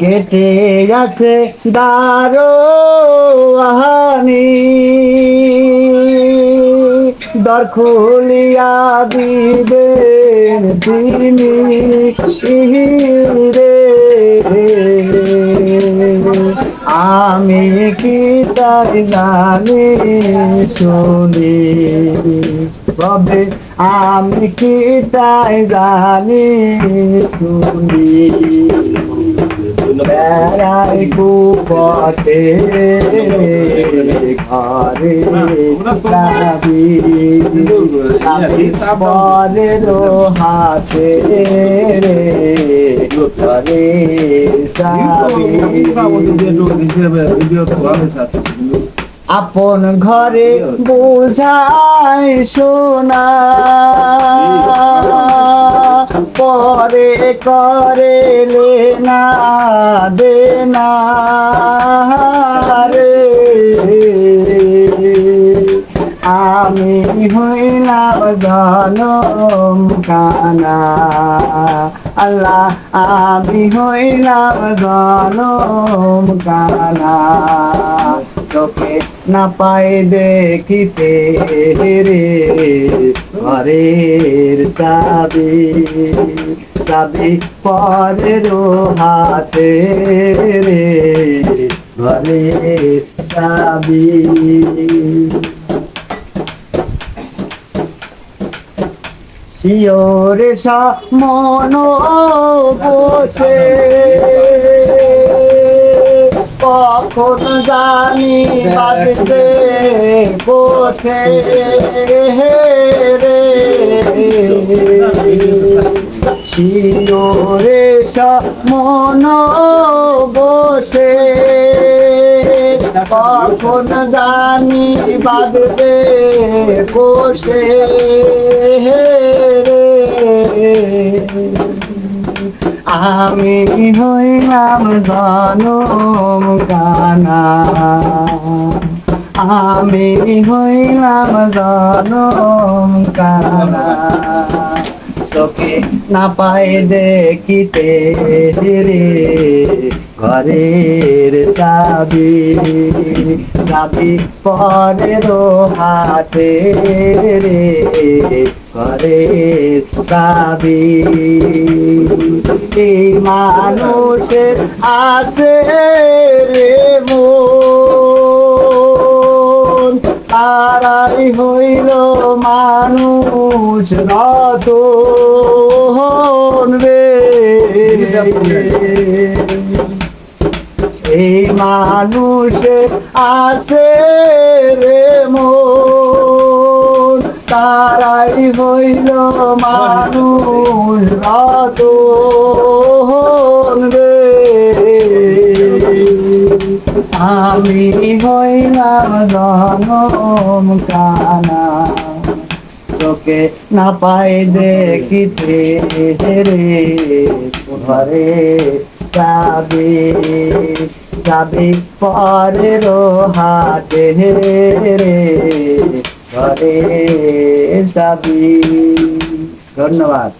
গেটে আছে দারো আহানি। দর খুলিয়া দিবেন তিনি রে আমি কি তাই জানি শুনি? তবে আমি কি তাই জানি শুনি? বেড়াই কুপতে ঘরে চাবি চাবি হাতে ঘরে চাবি। আপন ঘরে বুঝাই শোনা। পরে করে না দেনা রে। আমি হইলাম জনম কানা। আল্লাহ আমি হইলাম জনম কানা। চোখে না পাই দেখিতে রে, ঘরের চাবি চাবি পরের হাতে রে, ঘরের চাবি। শিওরে সা মন বসে কখন জানি বাজতে বসে রে। সা মন বসে। কখন জানি বাজতে বসে রে। আমি হইলাম জানো কানা আমি হইলাম জনম কানা চোখে না পাই দেখিতে রে ঘরের চাবি। চাবি পরের হাতে রে ঘরের চাবি। এই মানুষের আছে রে মন। তারাই হইল মানুষ রতন রে। এই মানুষের আছে রে মন। তারাই হইল মানুষ রতন আমি হইলাম জনম কানা। চোখে না পাই দেখিতে রে ঘরে চাবি চাবি পরের হাতে রে, ঘরে চাবি ধন্যবাদ।